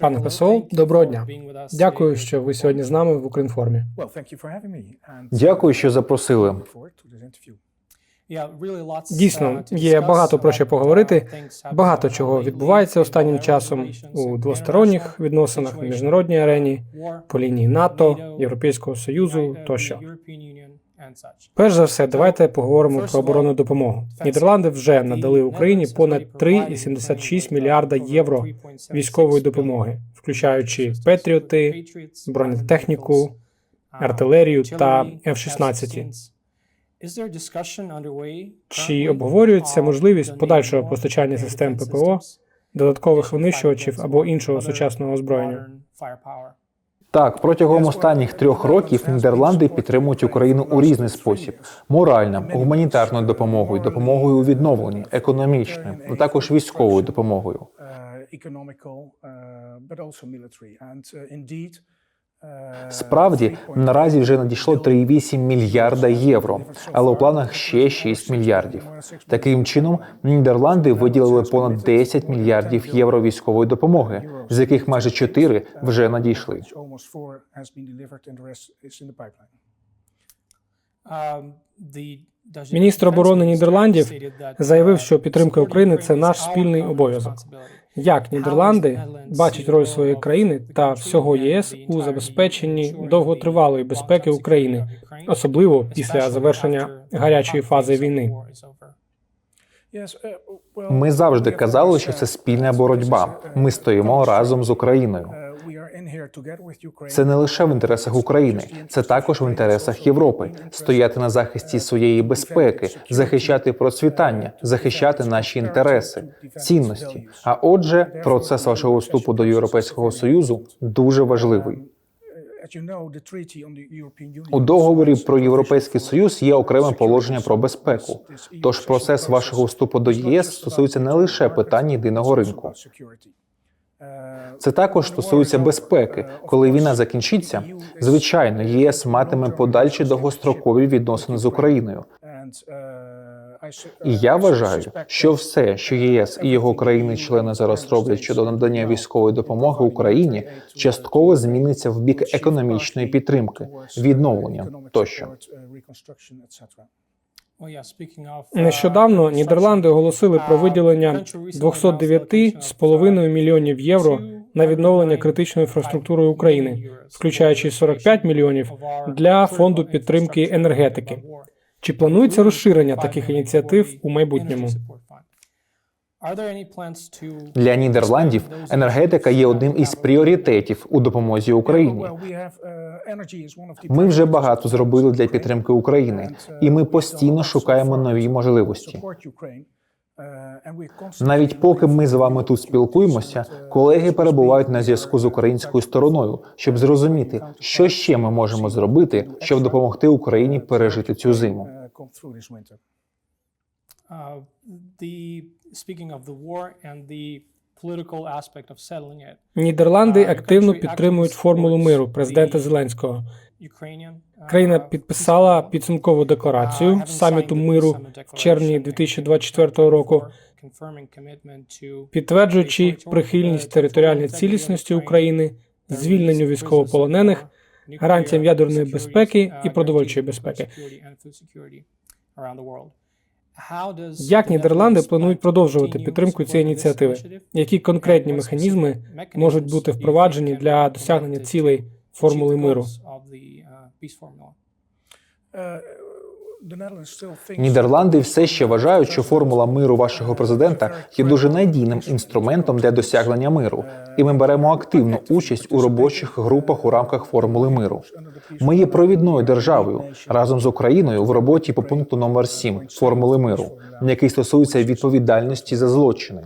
Пане посол, доброго дня. Дякую, що ви сьогодні з нами в Укрінформі. Дякую, що запросили. Дійсно, є багато про що поговорити. Багато чого відбувається останнім часом у двосторонніх відносинах, в міжнародній арені, по лінії НАТО, Європейського союзу тощо. Перш за все, давайте поговоримо про оборонну допомогу. Нідерланди вже надали Україні понад 3,76 мільярда євро військової допомоги, включаючи Петріоти, бронетехніку, артилерію та F-16. Чи обговорюється можливість подальшого постачання систем ППО, додаткових винищувачів або іншого сучасного озброєння? Так, протягом останніх трьох років Нідерланди підтримують Україну у різний спосіб: морально, гуманітарною допомогою, допомогою у відновленні, економічною, а також військовою допомогою. Справді наразі вже надійшло 3,8 мільярда євро, але у планах ще 6 мільярдів. Таким чином, Нідерланди виділили понад 10 мільярдів євро військової допомоги, з яких майже 4 вже надійшли. Міністр оборони Нідерландів заявив, що підтримка України це наш спільний обов'язок. Як Нідерланди бачать роль своєї країни та всього єС у забезпеченні довготривалої безпеки України, особливо після завершення гарячої фази війни? Ми завжди казали, що це спільна боротьба. Ми стоїмо разом з Україною. Це не лише в інтересах України, це також в інтересах Європи стояти на захисті своєї безпеки, захищати процвітання, захищати наші інтереси, цінності. А отже, процес вашого вступу до Європейського союзу дуже важливий. У договорі про європейський союз є окреме положення про безпеку. Тож процес вашого вступу до ЄС стосується не лише питань єдиного ринку. Це також стосується безпеки. Коли війна закінчиться, звичайно, ЄС матиме подальші довгострокові відносини з Україною. І я вважаю, що все, що ЄС і його країни-члени зараз роблять щодо надання військової допомоги Україні, частково зміниться в бік економічної підтримки, відновлення тощо. Нещодавно Нідерланди оголосили про виділення 209,5 мільйонів євро на відновлення критичної інфраструктури України, включаючи 45 мільйонів для фонду підтримки енергетики. Чи планується розширення таких ініціатив у майбутньому? Для Нідерландів енергетика є одним із пріоритетів у допомозі Україні. Ми вже багато зробили для підтримки України, і ми постійно шукаємо нові можливості. Навіть поки ми з вами тут спілкуємося, колеги перебувають на зв'язку з українською стороною, щоб зрозуміти, що ще ми можемо зробити, щоб допомогти Україні пережити цю зиму. Нідерланди активно підтримують формулу миру президента Зеленського. Країна підписала підсумкову декларацію саміту миру в червні 2024 року, підтверджуючи прихильність територіальної цілісності України, звільненню військовополонених, гарантіям ядерної безпеки і продовольчої безпеки. Як Нідерланди планують продовжувати підтримку цієї ініціативи? Які конкретні механізми можуть бути впроваджені для досягнення цілей формули миру? Нідерланди все ще вважають, що формула миру вашого президента є дуже надійним інструментом для досягнення миру, і ми беремо активну участь у робочих групах у рамках формули миру. Ми є провідною державою разом з Україною в роботі по пункту номер 7 формули миру, який стосується відповідальності за злочини.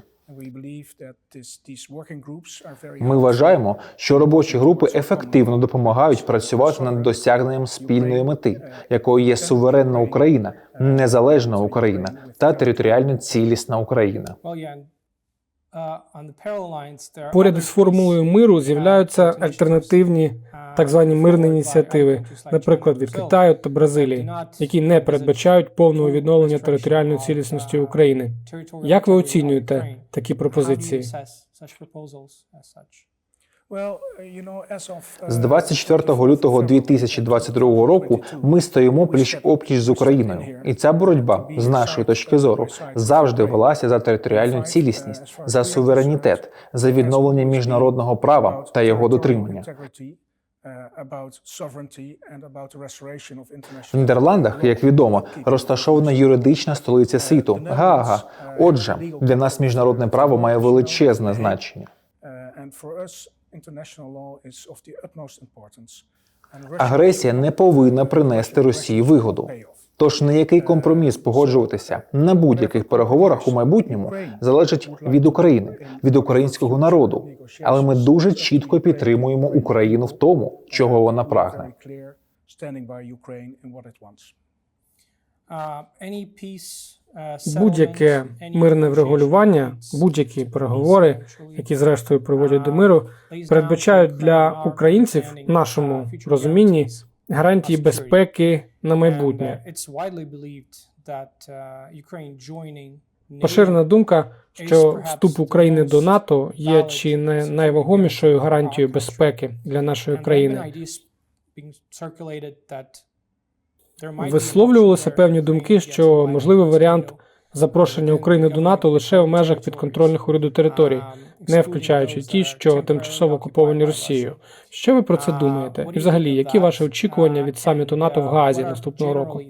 Ми вважаємо, що робочі групи ефективно допомагають працювати над досягненням спільної мети, якою є суверенна Україна, незалежна Україна та територіально цілісна Україна. Поряд із формулою миру з'являються альтернативні так звані мирні ініціативи, наприклад, від Китаю та Бразилії, які не передбачають повного відновлення територіальної цілісності України. Як ви оцінюєте такі пропозиції? З 24 лютого 2022 року ми стоїмо пліч опліч з Україною, і ця боротьба з нашої точки зору завжди велася за територіальну цілісність, за суверенітет, за відновлення міжнародного права та його дотримання. В Нідерландах, як відомо, розташована юридична столиця світу. Гаага. Отже, для нас міжнародне право має величезне значення. Агресія не повинна принести Росії вигоду. Тож на який компроміс погоджуватися на будь-яких переговорах у майбутньому залежить від України, від українського народу. Але ми дуже чітко підтримуємо Україну в тому, чого вона прагне. Будь-яке мирне врегулювання, будь-які переговори, які зрештою приводять до миру, передбачають для українців в нашому розумінні гарантії безпеки на майбутнє. Поширена думка, що вступ України до НАТО є чи не найвагомішою гарантією безпеки для нашої країни. Висловлювалися певні думки, що можливий варіант запрошення України до НАТО лише в межах підконтрольних уряду територій, не включаючи ті, що тимчасово окуповані Росією. Що ви про це думаєте? І взагалі, які ваші очікування від саміту НАТО в Газі наступного року?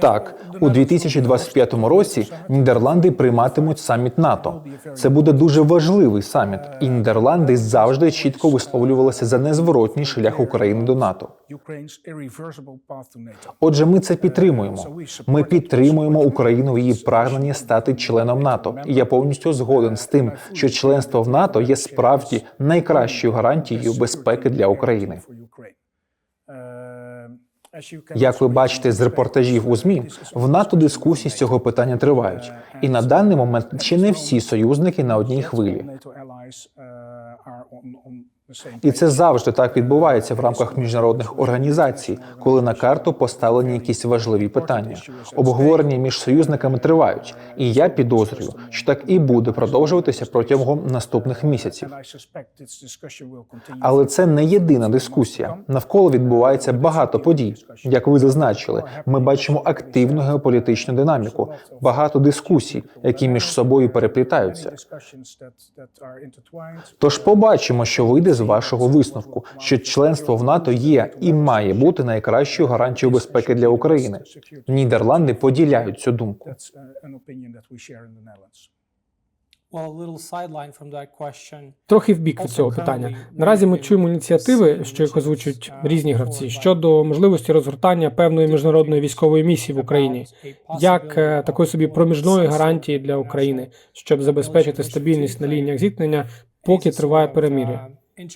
Так, у 2025 році Нідерланди прийматимуть саміт НАТО. Це буде дуже важливий саміт, і Нідерланди завжди чітко висловлювалися за незворотній шлях України до НАТО. Отже, ми це підтримуємо. Ми підтримуємо Україну в її прагненні стати членом НАТО. І я повністю згоден з тим, що членство в НАТО є справді найкращою гарантією безпеки для України. Як ви бачите з репортажів у змі, в НАТО дискусії з цього питання тривають, і на даний момент ще не всі союзники на одній хвилі. І це завжди так відбувається в рамках міжнародних організацій, коли на карту поставлені якісь важливі питання. Обговорення між союзниками тривають, і я підозрюю, що так і буде продовжуватися протягом наступних місяців. Але це не єдина дискусія. Навколо відбувається багато подій. Як ви зазначили, ми бачимо активну геополітичну динаміку, багато дискусій, які між собою переплітаються. Тож побачимо, що вийде з вашого висновку, що членство в НАТО є і має бути найкращою гарантією безпеки для України. Нідерланди поділяють цю думку. Трохи в бік від цього питання. Наразі ми чуємо ініціативи, що їх озвучують різні гравці щодо можливості розгортання певної міжнародної військової місії в Україні, як е, такої собі проміжної гарантії для України, щоб забезпечити стабільність на лініях зіткнення, поки триває перемир'я.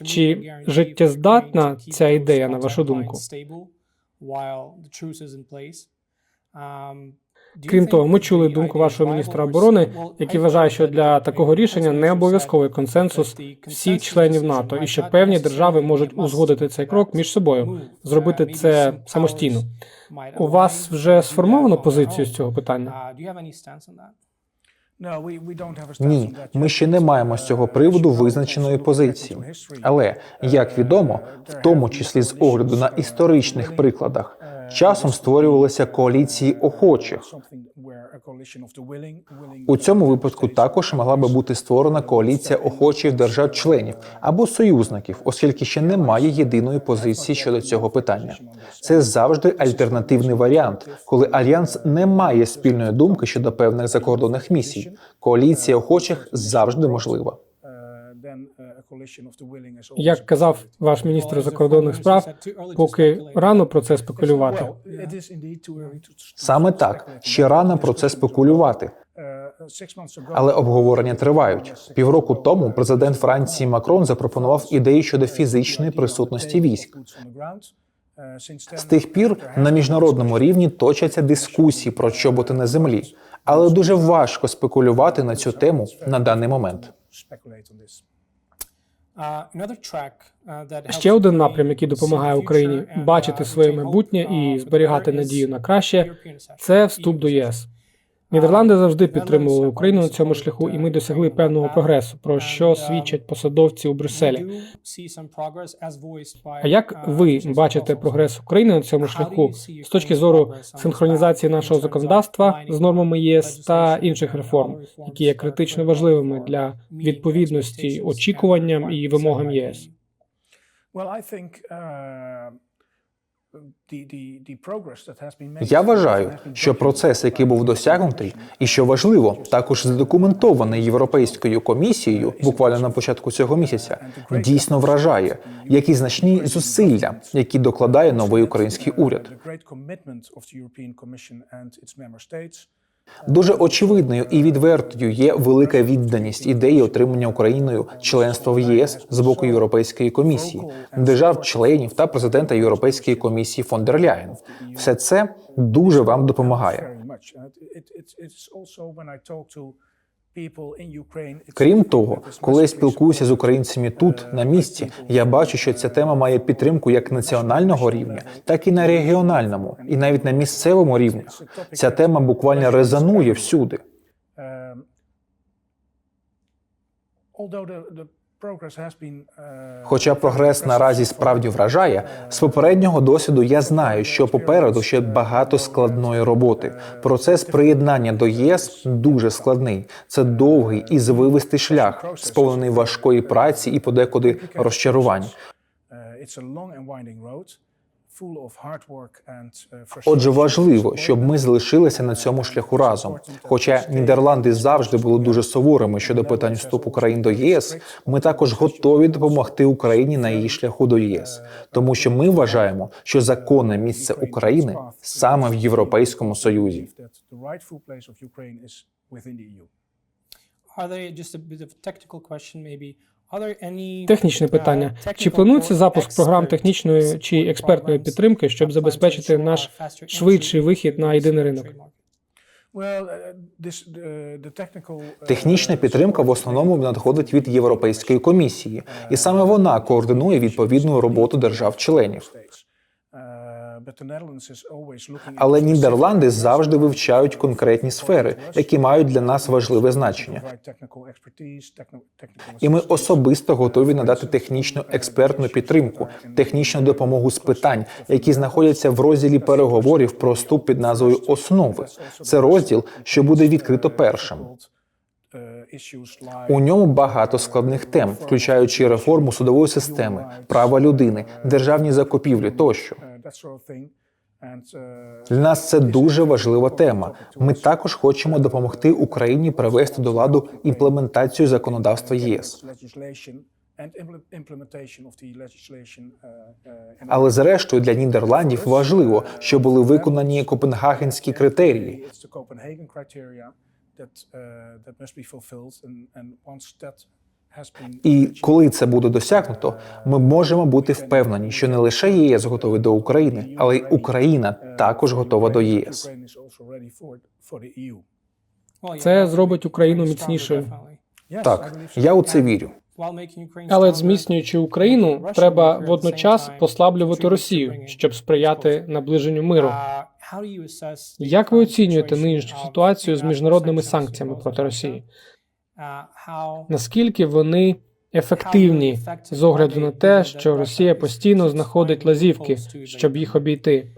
Чи життєздатна ця ідея, на вашу думку? Крім того, ми чули думку вашого міністра оборони, який вважає, що для такого рішення не обов'язковий консенсус всіх членів НАТО, і що певні держави можуть узгодити цей крок між собою, зробити це самостійно. У вас вже сформовано позицію з цього питання? Ні, ми ще не маємо з цього приводу визначеної позиції. Але як відомо, в тому числі з огляду на історичних прикладах, часом створювалися коаліції охочих. У цьому випадку також могла би бути створена коаліція охочих держав-членів або союзників, оскільки ще немає єдиної позиції щодо цього питання. Це завжди альтернативний варіант, коли альянс не має спільної думки щодо певних закордонних місій. Коаліція охочих завжди можлива. Як казав ваш міністр закордонних справ, поки рано про це спекулювати. Саме так ще рано про це спекулювати. Але обговорення тривають. Півроку тому президент Франції Макрон запропонував ідеї щодо фізичної присутності військ. З тих пір на міжнародному рівні точаться дискусії про чоботи на землі, але дуже важко спекулювати на цю тему на даний момент. Ще один напрям, який допомагає Україні бачити своє майбутнє і зберігати надію на краще, це вступ до ЄС. Нідерланди завжди підтримували Україну на цьому шляху, і ми досягли певного прогресу, про що свідчать посадовці у Брюсселі. А як ви бачите прогрес України на цьому шляху з точки зору синхронізації нашого законодавства з нормами ЄС та інших реформ, які є критично важливими для відповідності очікуванням і вимогам ЄС? Я вважаю, що процес, який був досягнутий, і що важливо, також задокументований Європейською комісією буквально на початку цього місяця, дійсно вражає, які значні зусилля, які докладає новий український уряд. Дуже очевидною і відвертою є велика відданість ідеї отримання Україною членства в ЄС з боку Європейської комісії, держав-членів та президента Європейської комісії фон дер Ляєн. Все це дуже вам допомагає. Крім того, коли я спілкуюся з українцями тут на місці, я бачу, що ця тема має підтримку як національного рівня, так і на регіональному, і навіть на місцевому рівні. Ця тема буквально резонує всюди. Хоча прогрес наразі справді вражає, з попереднього досвіду я знаю, що попереду ще багато складної роботи. Процес приєднання до єС дуже складний. Це довгий і звивистий шлях, сповнений важкої праці і подекуди розчарувань. Отже, важливо, щоб ми залишилися на цьому шляху разом. Хоча Нідерланди завжди були дуже суворими щодо питань вступу країн до ЄС, ми також готові допомогти Україні на її шляху до єС, тому що ми вважаємо, що законне місце України саме в Європейському Союзі. Технічне питання: чи планується запуск програм технічної чи експертної підтримки, щоб забезпечити наш швидший вихід на єдиний ринок? Технічна підтримка в основному надходить від Європейської комісії, і саме вона координує відповідну роботу держав-членів. Але Нідерланди завжди вивчають конкретні сфери, які мають для нас важливе значення. І ми особисто готові надати технічну експертну підтримку, технічну допомогу з питань, які знаходяться в розділі переговорів про вступ під назвою Основи. Це розділ, що буде відкрито першим. У ньому багато складних тем, включаючи реформу судової системи, права людини, державні закупівлі тощо. Для нас це дуже важлива тема. Ми також хочемо допомогти Україні привести до ладу імплементацію законодавства ЄС. Але зрештою для Нідерландів важливо, що були виконані копенгагенські критерії. І коли це буде досягнуто, ми можемо бути впевнені, що не лише єС готовий до України, але й Україна також готова до ЄС. Це зробить Україну міцнішою. Так, я у це вірю. Але зміцнюючи Україну, треба водночас послаблювати Росію, щоб сприяти наближенню миру. Як ви оцінюєте нинішню ситуацію з міжнародними санкціями проти Росії? Наскільки вони ефективні з огляду на те, що Росія постійно знаходить лазівки, щоб їх обійти?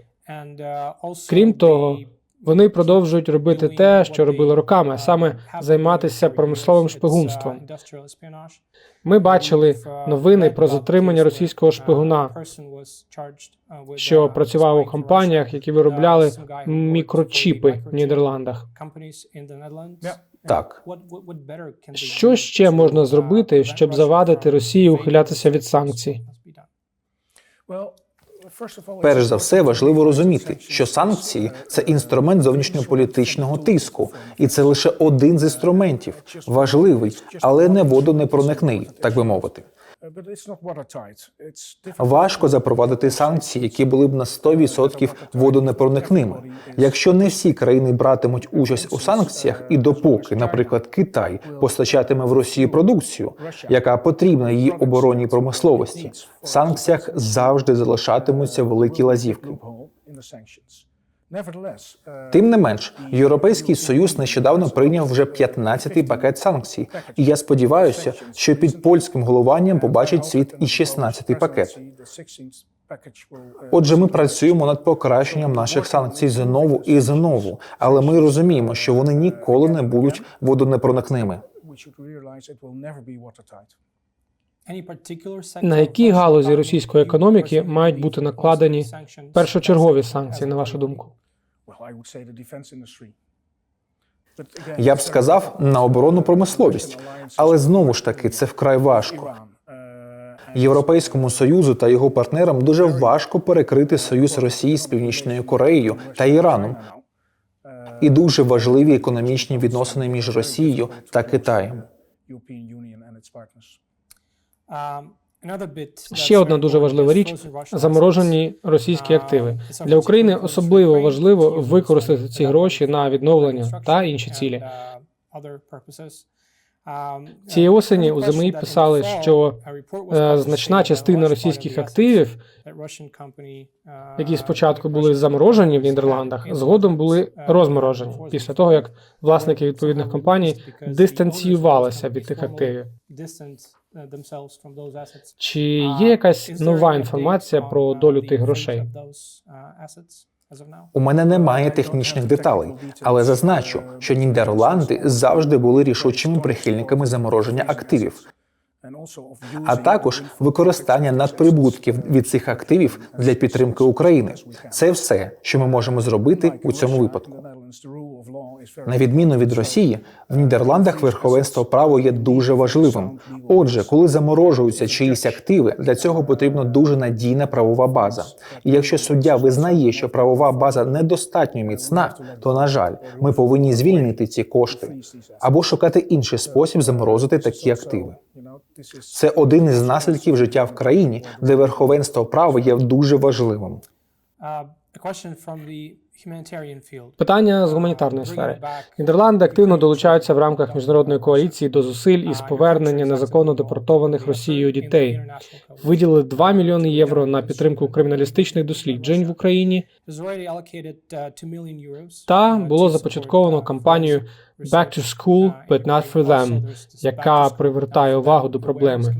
Крім того, вони продовжують робити те, що робили роками, а саме займатися промисловим шпигунством. Ми бачили новини про затримання російського шпигуна, що працював у компаніях, які виробляли мікрочіпи в Нідерландах. Так, Що ще можна зробити, щоб завадити Росії ухилятися від санкцій? перш за все важливо розуміти, що санкції це інструмент зовнішньополітичного тиску, і це лише один з інструментів, важливий, але не водонепроникний, так би мовити. Важко запровадити санкції, які були б на 100% водонепроникними. Якщо не всі країни братимуть участь у санкціях, і допоки, наприклад, Китай постачатиме в Росії продукцію, яка потрібна її оборонній промисловості, в санкціях завжди залишатимуться великі лазівки. Тим не менш, Європейський Союз нещодавно прийняв вже 15-й пакет санкцій, і я сподіваюся, що під польським головуванням побачить світ і 16-й пакет. Отже, ми працюємо над покращенням наших санкцій знову і знову, але ми розуміємо, що вони ніколи не будуть водонепроникними. На які галузі російської економіки мають бути накладені першочергові санкції, на вашу думку? Я б сказав на оборонну промисловість, але знову ж таки це вкрай важко. Європейському союзу та його партнерам дуже важко перекрити союз Росії з Північною Кореєю та Іраном, і дуже важливі економічні відносини між Росією та Китаєм. Ще одна дуже важлива річ заморожені російські активи. Для України особливо важливо використати ці гроші на відновлення та інші цілі. Цієї осені у ЗМІ писали, що е, значна частина російських активів, які спочатку були заморожені в Нідерландах, згодом були розморожені після того, як власники відповідних компаній дистанціювалися від тих активів. Чи є якась нова інформація про долю тих грошей? У мене немає технічних деталей, але зазначу, що Нідерланди завжди були рішучими прихильниками замороження активів, а також використання надприбутків від цих активів для підтримки України. Це все, що ми можемо зробити у цьому випадку. На відміну від Росії, в Нідерландах верховенство права є дуже важливим. Отже, коли заморожуються чиїсь активи, для цього потрібна дуже надійна правова база. І якщо суддя визнає, що правова база недостатньо міцна, то на жаль, ми повинні звільнити ці кошти або шукати інший спосіб заморозити такі активи. Це один із наслідків життя в країні, де верховенство права є дуже важливим. Питання з гуманітарної сфери. Нідерланди активно долучаються в рамках міжнародної коаліції до зусиль із повернення незаконно депортованих Росією дітей. Виділили 2 мільйони євро на підтримку криміналістичних досліджень в Україні. Та було започатковано кампанію Back to School, but not for them, яка привертає увагу до проблеми.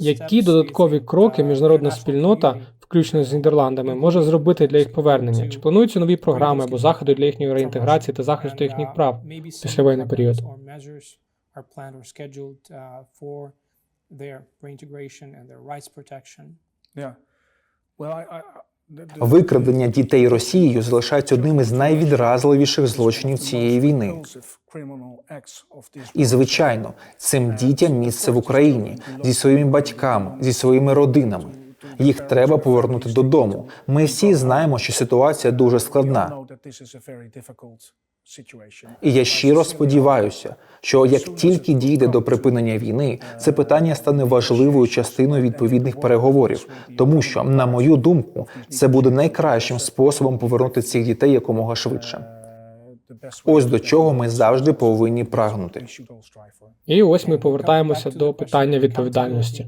Які додаткові кроки міжнародна спільнота, включно з Нідерландами, може зробити для їх повернення? Чи плануються нові програми або заходи для їхньої реінтеграції та захисту їхніх прав після воєнний період? Викрадення дітей Росією залишається одним із найвідразливіших злочинів цієї війни. І звичайно, цим дітям місце в Україні зі своїми батьками, зі своїми родинами. Їх треба повернути додому. Ми всі знаємо, що ситуація дуже складна. І я щиро сподіваюся, що як тільки дійде до припинення війни, це питання стане важливою частиною відповідних переговорів, тому що, на мою думку, це буде найкращим способом повернути цих дітей якомога швидше. Ось до чого ми завжди повинні прагнути. І ось ми повертаємося до питання відповідальності.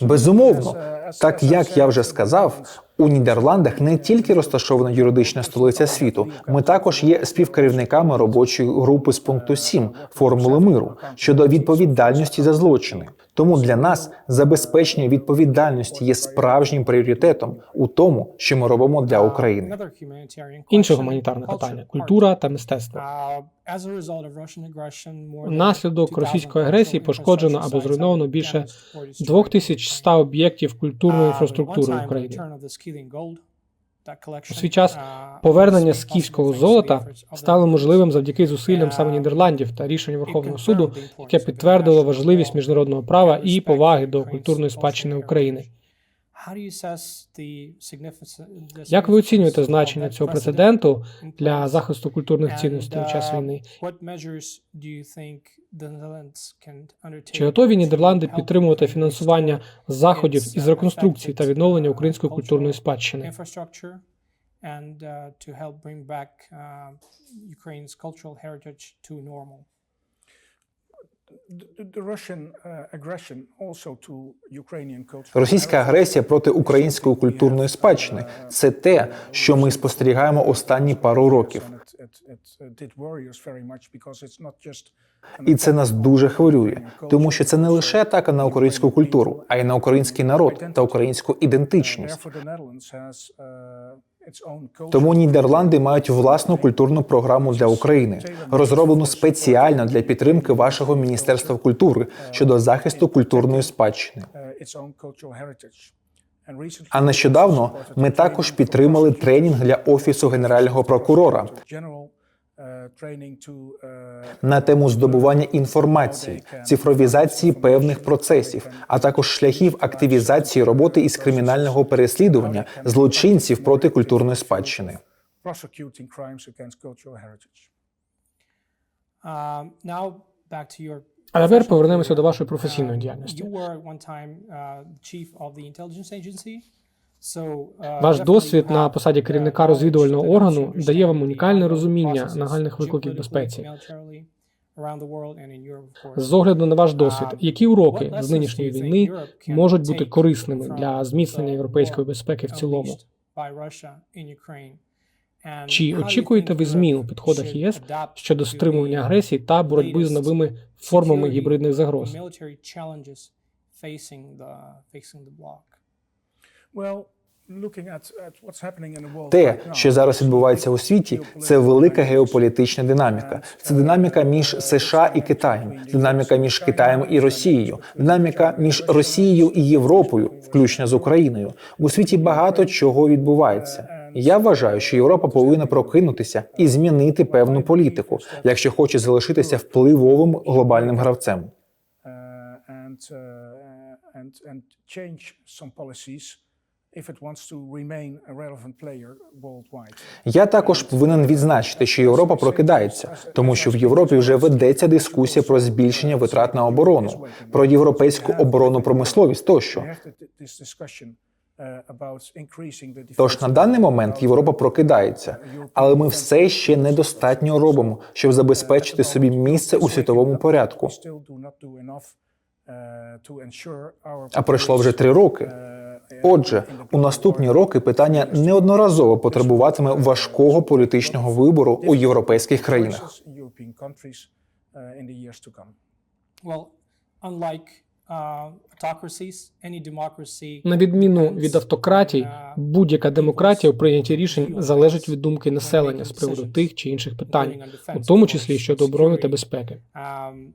Безумовно, так як я вже сказав, у Нідерландах не тільки розташована юридична столиця світу, ми також є співкерівниками робочої групи з пункту 7 формули миру щодо відповідальності за злочини. Тому для нас забезпечення відповідальності є справжнім пріоритетом у тому, що ми робимо для України. Інше гуманітарне питання культура та мистецтво. Внаслідок російської агресії пошкоджено або зруйновано більше 2100 об'єктів культурної інфраструктури України. У свій час повернення скіфського золота стало можливим завдяки зусиллям саме Нідерландів та рішенню Верховного суду, яке підтвердило важливість міжнародного права і поваги до культурної спадщини України. Як ви оцінюєте значення цього прецеденту для захисту культурних цінностей у час війни? Чи готові Нідерланди підтримувати фінансування заходів із реконструкції та відновлення української культурної спадщини? and uh, to help bring back uh, Ukraine's cultural heritage to normal. Російська агресія проти української культурної спадщини це те, що ми спостерігаємо останні пару років. І це нас дуже хвилює, тому що це не лише атака на українську культуру, а й на український народ та українську ідентичність. Тому Нідерланди мають власну культурну програму для України, розроблену спеціально для підтримки вашого міністерства культури щодо захисту культурної спадщини. А нещодавно ми також підтримали тренінг для офісу генерального прокурора на тему здобування інформації, цифровізації певних процесів, а також шляхів активізації роботи із кримінального переслідування злочинців проти культурної спадщини. Your А тепер повернемося до вашої професійної діяльності. Uh, uh, Ваш досвід на посаді uh, керівника розвідувального органу дає вам унікальне розуміння нагальних викликів безпеці. З огляду на ваш досвід, Um, які уроки з нинішньої війни можуть бути корисними для зміцнення європейської безпеки в цілому? Чи очікуєте ви змін у підходах єС щодо стримування агресії та боротьби з новими формами гібридних загроз? Те, що зараз відбувається у світі, це велика геополітична динаміка. Це динаміка між США і Китаєм, динаміка між Китаєм і Росією, динаміка між Росією і Європою, включно з Україною. У світі багато чого відбувається. Я вважаю, що Європа повинна прокинутися і змінити певну політику, якщо хоче залишитися впливовим глобальним гравцем. uh, and change some policies if it wants to remain a relevant player worldwide. Я також повинен відзначити, що Європа прокидається, тому що в Європі вже ведеться дискусія про збільшення витрат на оборону, про європейську оборонну промисловість тощо. Uh, Тож на даний момент Європа прокидається, але ми все ще недостатньо робимо, щоб забезпечити собі місце у світовому порядку. uh, А пройшло вже три роки. Отже, у наступні роки питання неодноразово потребуватиме важкого політичного вибору у європейських країнах. На відміну від автократій, будь-яка демократія у прийнятті рішень залежить від думки населення з приводу тих чи інших питань, у тому числі щодо оборони та безпеки. Um,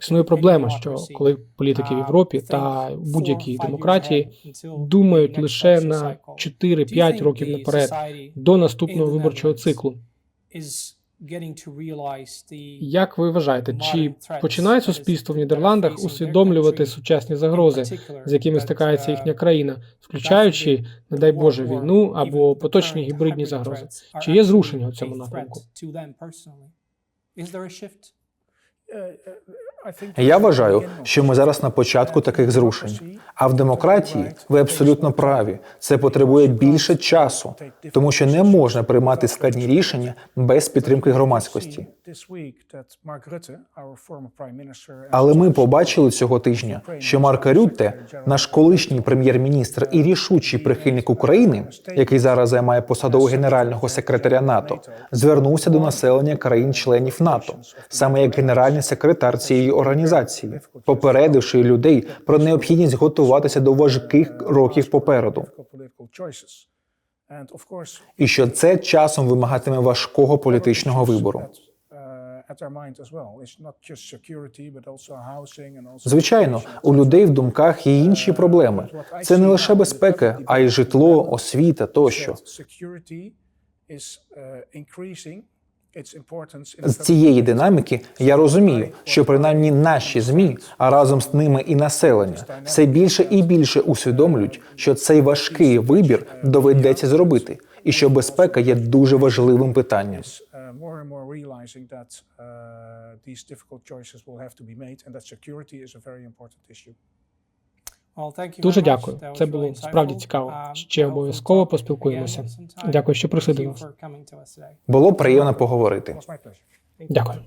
Існує проблема, що коли політики в uh, Європі та будь-якій демократії думають лише на cycle. 4-5 років наперед до наступного виборчого циклу. Як ви вважаєте, чи починає суспільство в Нідерландах усвідомлювати сучасні загрози, з якими стикається їхня країна, включаючи, не дай Боже, війну або поточні гібридні загрози? Чи є зрушення у цьому напрямку? Я вважаю, що ми зараз на початку таких зрушень. А в демократії ви абсолютно праві. Це потребує більше часу, тому що не можна приймати складні рішення без підтримки громадськості. Але ми побачили цього тижня, що Марк Рютте, наш колишній прем'єр-міністр і рішучий прихильник України, який зараз займає посаду генерального секретаря НАТО, звернувся до населення країн-членів НАТО, саме як генеральний секретар цієї організації, попередивши людей про необхідність готуватися до важких років попереду, і що це часом вимагатиме важкого політичного вибору. Звичайно, у людей в думках є інші проблеми. Це не лише безпека, а й житло, освіта тощо. З цієї динаміки я розумію, що принаймні наші змі, а разом з ними і населення, все більше і більше усвідомлюють, що цей важкий вибір доведеться зробити, і що безпека є дуже важливим питанням. uh, very important issue. Дуже дякую. Це було справді цікаво. Ще обов'язково поспілкуємося. Дякую, що прийшли до нас. Було приємно поговорити. Дякую.